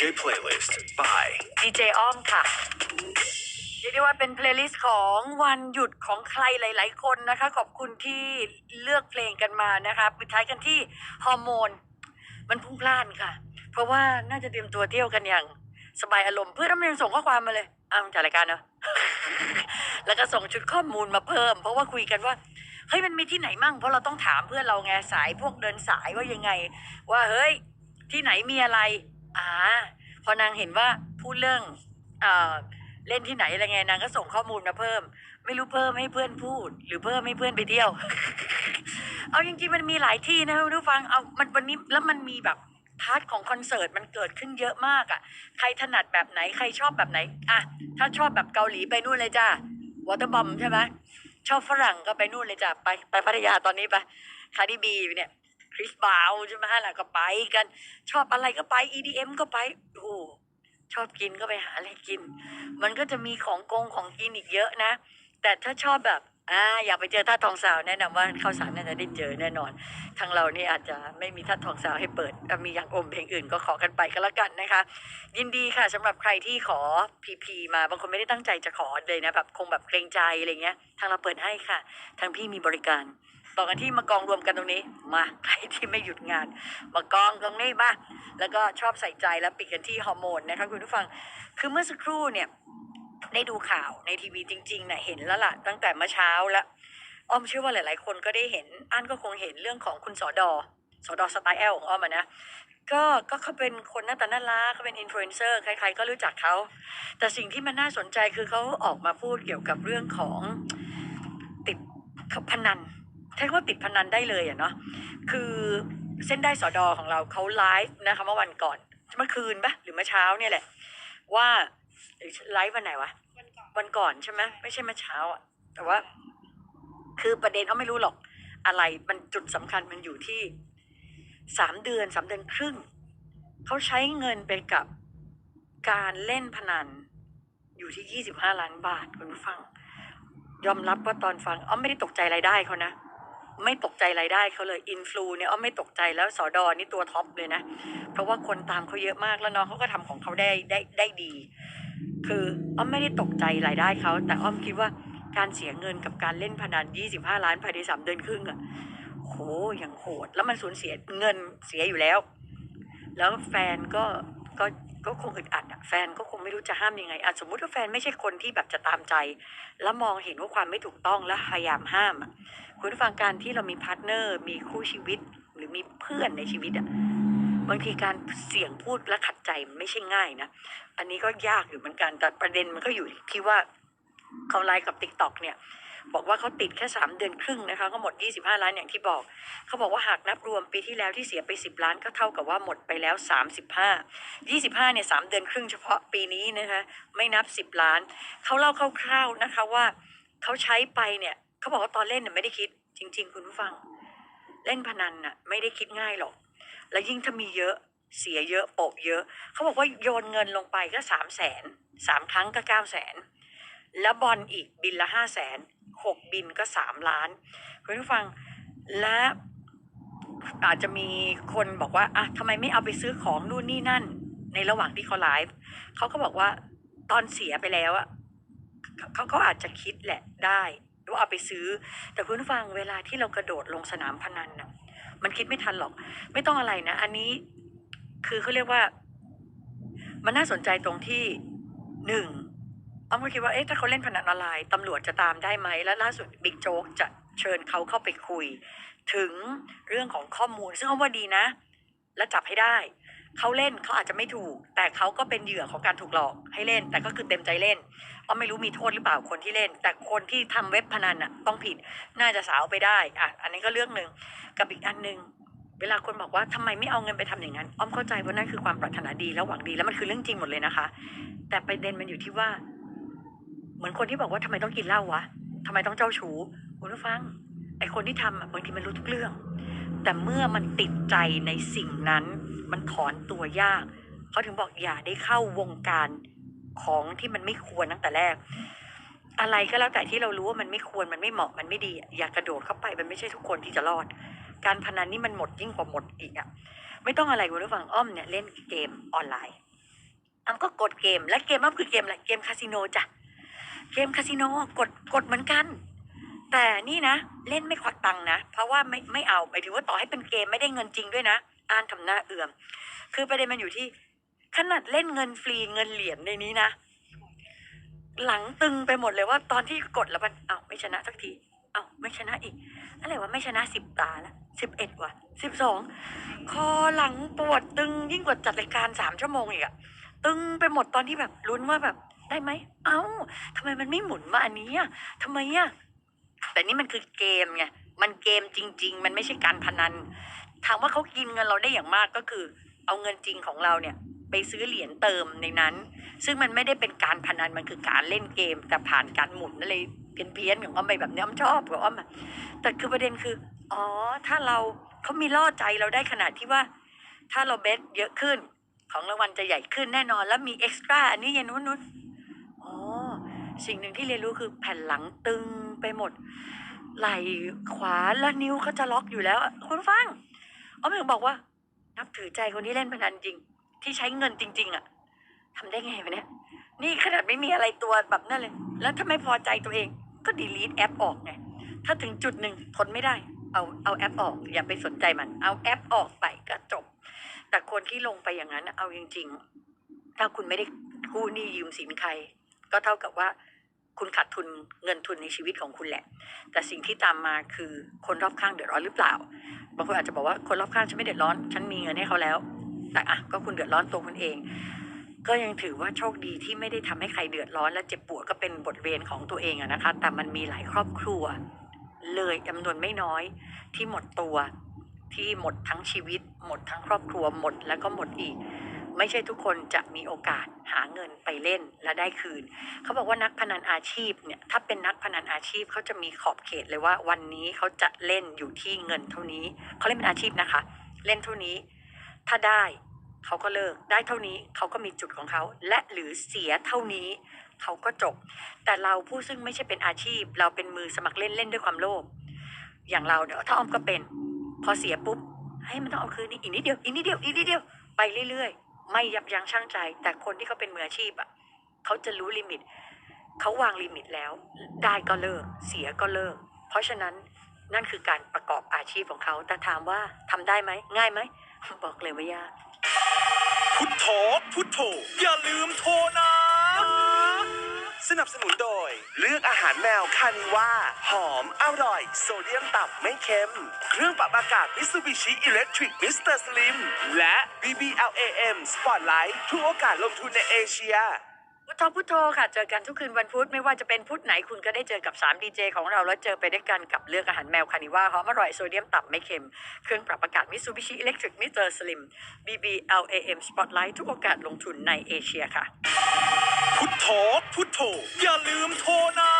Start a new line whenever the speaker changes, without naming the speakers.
DJ playlist by
ดีเจอ้อมค่ะเรียกได้ว่าเป็นเพลย์ลิสต์ของวันหยุดของใครหลาย ๆ คนนะคะ ขอบคุณที่เลือกเพลงกันมานะคะปิดท้ายกันที่ฮอร์โมน มันพุ่งพล่านค่ะ เพราะว่าน่าจะเตรียมตัวเที่ยวกันอย่างสบายอารมณ์เพื่อนมันยังส่งข้อความมาเลยอ้าวจัดรายการเนอะแล้วก็ส่งชุดข้อมูลมาเพิ่ม เพราะว่าคุยกันว่าเฮ้ยมันมีที่ไหนมั่ง เพราะเราต้องถามเพื่อนเราไงสายพวกเดินสายว่ายังไง ว่าเฮ้ยที่ไหนมีอะไร อ่าพอนางเห็นว่าพูดเรื่องเอ่อเล่นที่ไหนอะไรไงนางก็ส่งข้อมูลมาเพิ่ม ไม่รู้เพิ่มให้เพื่อนพูด หรือเพิ่มให้เพื่อนไปเที่ยว เอาจริงๆมันมีหลายที่นะคุณผู้ฟังเอามันวันนี้แล้วมันมีแบบพาร์ทของคอนเสิร์ตมันเกิดขึ้นเยอะมากอะ่ะ ใครถนัดแบบไหนใครชอบแบบไหนอะถ้าชอบแบบเกาหลีไปนู่นเลยจ้าวอเตอร์บอมใช่ไหมชอบฝรั่งก็ไปนู่นเลยจ้ะไปไปพัทยาตอนนี้ไปคาร์ดิบีเนี่ย คริสบาวใช่ไหมล่ะก็ไปกัน ชอบอะไรก็ไป EDM ก็ไปโอ้โหชอบกินก็ไปหาอะไรกิน มันก็จะมีของกงของกินอีกเยอะนะ แต่ถ้าชอบแบบ อ่าอยากไปเจอท่าทองสาวแนะนำว่าข้าวสารน่าจะได้เจอแน่นอน ทางเรานี่อาจจะไม่มีท่าทองสาวให้เปิดอ่มีอย่างอมเพลงอื่นก็ขอกันไปก็แล้วกันนะคะ ยินดีค่ะสำหรับใครที่ขอพีพีมาบางคนไม่ได้ตั้งใจจะขอเลยนะแบบคงแบบเกรงใจอะไรเงี้ย ทางเราเปิดให้ค่ะ ทางพี่มีบริการต่อกันที่มากองรวมกันตรงนี้มาใครที่ไม่หยุดงาน มากองตรงนี้มาแล้วก็ชอบใส่ใจแล้วปิดกันที่ฮอร์โมนนะคะคุณผู้ฟัง คือเมื่อสักครู่เนี่ย ได้ดูข่าวในทีวีจริงๆเนะ่ยเห็นแล้วล่ะ ตั้งแต่เมื่อเช้าแล้วอ้อมเชื่อว่าหลาย ๆ คนก็ได้เห็นอันก็คงเห็นเรื่องของคุณสอดอสอดอสไตล์แอลของอ้อมนะก็ก็เขาเป็นคนหน้าตาน่ารักเขาเป็นอินฟลูเอนเซอร์ใครๆก็รู้จักเขาแต่สิ่งที่มันน่าสนใจคือเขาออกมาพูดเกี่ยวกับเรื่องของติดพนันใช้คำว่าติดพนันได้เลยอะเนาะคือเส้นได้สอดอของเราเขาไลฟ์นะคะเมื่อวันก่อนเมื่อคืนปะหรือเมื่อเช้าเนี่ยแหละ ว่า ไลฟ์วันไหนวะ วันก่อนใช่ไหมไม่ใช่เมื่อเช้าอะแต่ว่า คือประเด็นเขาไม่รู้หรอก อะไรมันจุดสำคัญมันอยู่ที่สามเดือนสามเดือนครึ่งเขาใช้เงินไปกับการเล่นพนัน อยู่ที่ยี่สิบห้าล้านบาทคุณผู้ฟัง ยอมรับว่าตอนฟังอ้อมไม่ได้ตกใจรายได้เขานะไม่ตกใจรายได้เขาเลยอินฟลูเนี่ยอ้อมไม่ตกใจแล้วสอดอนี่ตัวท็อปเลยนะ เพราะว่าคนตามเขาเยอะมากแล้วน้องเขาก็ทำของเขาได้ได้ได้ดี คืออ้อมไม่ได้ตกใจรายได้เขาแต่อ้อมคิดว่าการเสียเงินกับการเล่นพนัน 25 ล้านภายในสามเดือนครึ่งอะโหอย่างโหด แล้วมันสูญเสียเงินเสียอยู่แล้ว แล้วแฟนก็ก็ก็คงอึดอัดอะแฟนก็คงไม่รู้จะห้ามยังไงอะสมมุติว่าแฟนไม่ใช่คนที่แบบจะตามใจ แล้วมองเห็นว่าความไม่ถูกต้องแล้วพยายามห้ามอะคุณฟังการที่เรามีพาร์ทเนอร์ มีคู่ชีวิต หรือมีเพื่อนในชีวิตอะ บางทีการเสี่ยงพูดและขัดใจมันไม่ใช่ง่ายนะ อันนี้ก็ยากอยู่เหมือนกัน แต่ประเด็นมันก็อยู่ที่ว่าเขาไลฟ์กับ t ิ k t o k เนี่ย บอกว่าเขาติดแค่สามเดือนครึ่งนะคะ ก็หมด 25 ล้านอย่างที่บอก เขาบอกว่าหากนับรวมปีที่แล้วที่เสียไป 10 ล้านก็เท่ากับว่าหมดไปแล้ว 35 25เนี่ยสามเดือนครึ่งเฉพาะปีนี้นะคะไม่นับ 10 ล้าน เขาเล่าคร่าวๆนะคะว่าเขาใช้ไปเนี่ยเขาบอกว่าตอนเล่นเนี่ยไม่ได้คิดจริง ๆ คุณผู้ฟัง เล่นพนันน่ะไม่ได้คิดง่ายหรอก แล้วยิ่งถ้ามีเยอะเสียเยอะโปะเยอะ เขาบอกว่าโยนเงินลงไปก็สามแสนสามครั้งก็เก้าแสนแล้วบอลอีกบินละห้าแสนหกบินก็สามล้านคุณผู้ฟังและอาจจะมีคนบอกว่าอะทำไมไม่เอาไปซื้อของนู่นนี่นั่น ในระหว่างที่เขาไลฟ์เขาก็บอกว่าตอนเสียไปแล้วอะเขาเขาอาจจะคิดแหละได้ว่าเอาไปซื้อ แต่คุณผู้ฟังเวลาที่เรากระโดดลงสนามพนันน่ะ มันคิดไม่ทันหรอก ไม่ต้องอะไรนะ อันนี้คือเขาเรียกว่า มันน่าสนใจตรงที่หนึ่งอ้อมก็คิดว่าเอ๊ะถ้าเขาเล่นพนันออนไลน์ตำรวจจะตามได้ไหมและล่าสุดบิ๊กโจ๊กจะเชิญเขาเข้าไปคุย ถึงเรื่องของข้อมูล ซึ่งอ้อมว่าดีนะ และจับให้ได้ เขาเล่นเขาอาจจะไม่ถูก แต่เขาก็เป็นเหยื่อของการถูกหลอกให้เล่น แต่ก็คือเต็มใจเล่นอ้อมไม่รู้มีโทษหรือเปล่าคนที่เล่น แต่คนที่ทำเว็บพนันอะต้องผิดน่าจะสาวไปได้อะอันนี้ก็เรื่องหนึ่งกับอีกอันหนึ่งเวลาคนบอกว่าทำไมไม่เอาเงินไปทำอย่างนั้นอ้อมเข้าใจว่านั่นคือความปรารถนาดีและหวังดีแล้วมันคือเรื่องจริงหมดเลยนะคะ แต่ประเด็นมันอยู่ที่ว่า เหมือนคนที่บอกว่าทำไมต้องกินเหล้าวะทำไมต้องเจ้าชู้คุณผู้ฟังไอคนที่ทำบางทีมันรู้ทุกเรื่อง แต่เมื่อมันติดใจในสิ่งนั้น มันถอนตัวยาก เขาถึงบอกอย่าได้เข้าวงการของที่มันไม่ควรตั้งแต่แรก อะไรก็แล้วแต่ที่เรารู้ว่ามันไม่ควรมันไม่เหมาะมันไม่ดี อย่ากระโดดเข้าไปมันไม่ใช่ทุกคนที่จะรอด การพนันนี่มันหมดยิ่งกว่าหมดอีกอะไม่ต้องอะไรคุณผู้ฟังอ้อมเนี่ยเล่นเกมออนไลน์อ้ำก็กดเกมและเกมอ้ำคือเกมอะไรเกมคาสิโนจ้ะเกมคาสิโนกดกดเหมือนกัน แต่นี่นะ เล่นไม่ควักตังค์นะ เพราะว่าไม่ไม่เอาหมายถึงว่าต่อให้เป็นเกมไม่ได้เงินจริงด้วยนะ อ่านทำหน้าเอื่อม คือประเด็นมันอยู่ที่ ขนาดเล่นเงินฟรีเงินเหรียญในนี้นะ หลังตึงไปหมดเลยว่าตอนที่กดแล้วมันเอ้าไม่ชนะสักที เอ้าไม่ชนะอีก อะไรวะไม่ชนะสิบตาละสิบเอ็ดว่ะสิบสองคอหลังปวดตึงยิ่งกว่าจัดรายการสามชั่วโมงอีกอะตึงไปหมดตอนที่แบบลุ้นว่าแบบได้ไหม เอ้าทำไมมันไม่หมุนมาอันนี้อะทำไมอะแต่นี่มันคือเกมไง มันเกมจริง ๆ มันไม่ใช่การพนัน ถามว่าเขากินเงินเราได้อย่างมากก็คือ เอาเงินจริงของเราเนี่ยไปซื้อเหรียญเติมในนั้น ซึ่งมันไม่ได้เป็นการพนันมันคือการเล่นเกมแต่ผ่านการหมุนอะไรเพี้ยนๆของอ้อมไปแบบนี้อ้อมชอบของอ้อมแต่คือประเด็นคืออ๋อถ้าเราเขามีล่อใจเราได้ขนาดที่ว่า ถ้าเราเบสเยอะขึ้น ของรางวัลจะใหญ่ขึ้นแน่นอน แล้วมีเอ็กซ์ตร้าอันนี้ยันนู้นนู้นอ๋อสิ่งหนึ่งที่เรียนรู้คือแผ่นหลังตึงไปหมด ไหล่ขวาแล้วนิ้วเขาจะล็อกอยู่แล้วคุณฟัง อ้อมถึงบอกว่า นับถือใจคนที่เล่นพนันจริง ที่ใช้เงินจริง ๆ อะทำได้ไงวะเนี่ย นี่ขนาดไม่มีอะไรตัวแบบนั้นเลย แล้วถ้าไม่พอใจตัวเอง ก็ดีลีทแอปออกไง ถ้าถึงจุดหนึ่งทนไม่ได้ เอาเอาแอปออก อย่าไปสนใจมัน เอาแอปออกไปก็จบ แต่คนที่ลงไปอย่างนั้น เอาจริง ๆ ถ้าคุณไม่ได้กู้หนี้ยืมสินใคร ก็เท่ากับว่าคุณขาดทุนเงินทุนในชีวิตของคุณแหละ แต่สิ่งที่ตามมาคือคนรอบข้างเดือดร้อนหรือเปล่า บางคนอาจจะบอกว่าคนรอบข้างฉันไม่เดือดร้อน ฉันมีเงินให้เขาแล้ว แต่อะก็คุณเดือดร้อนตัวคุณเอง ก็ยังถือว่าโชคดีที่ไม่ได้ทำให้ใครเดือดร้อน และเจ็บปวดก็เป็นบทเรียนของตัวเองอะนะคะ แต่มันมีหลายครอบครัว เลยจำนวนไม่น้อย ที่หมดตัวที่หมดทั้งชีวิต หมดทั้งครอบครัวหมดแล้วก็หมดอีก ไม่ใช่ทุกคนจะมีโอกาสหาเงินไปเล่นและได้คืน เขาบอกว่านักพนันอาชีพเนี่ยถ้าเป็นนักพนันอาชีพเขาจะมีขอบเขตเลยว่า วันนี้เขาจะเล่นอยู่ที่เงินเท่านี้เขาเล่นเป็นอาชีพนะคะ เล่นเท่านี้ ถ้าได้เขาก็เลิกได้เท่านี้เขาก็มีจุดของเขา และหรือเสียเท่านี้เขาก็จบ แต่เราผู้ซึ่งไม่ใช่เป็นอาชีพ เราเป็นมือสมัครเล่นเล่นด้วยความโลภอย่างเราเนี่ยถ้าออมก็เป็น พอเสียปุ๊บให้มันต้องเอาคืนนี่อีกนิดเดียวอีกนิดเดียวอีกนิดเดียวไปเรื่อยๆ ไม่ยับยั้งชั่งใจ แต่คนที่เขาเป็นมืออาชีพอะเขาจะรู้ลิมิตเขาวางลิมิตแล้ว ได้ก็เลิก เสียก็เลิก เพราะฉะนั้นนั่นคือการประกอบอาชีพของเขา แต่ถามว่าทำได้ไหม ง่ายไหม บอกเลยว่ายาก
พุทโธพุทโธอย่าลืมโทรนะ สนับสนุนโดย เลือกอาหารแมวคานิว่าหอม อร่อย โซเดียมต่ำไม่เค็ม เครื่องปรับอากาศ Mitsubishi Electric Mr. Slim และ BBLAM Spotlight ทุกโอกาสลงทุนในเอเชีย
พุทโธพุทโธค่ะ เจอกันทุกคืนวันพุธไม่ว่าจะเป็นพุธไหนคุณก็ได้เจอกับ3ดีเจของเรา แล้วเจอไปด้วยกันกับเลือกอาหารแมวคานิว่าหอมอร่อยโซเดียมต่ำไม่เค็ม เครื่องปรับอากาศ Mitsubishi Electric Mr. Slim BBLAM Spotlight ทุกโอกาสลงทุนในเอเชียค่ะ
พุทโธพุท โธอย่าลืมโทรนะ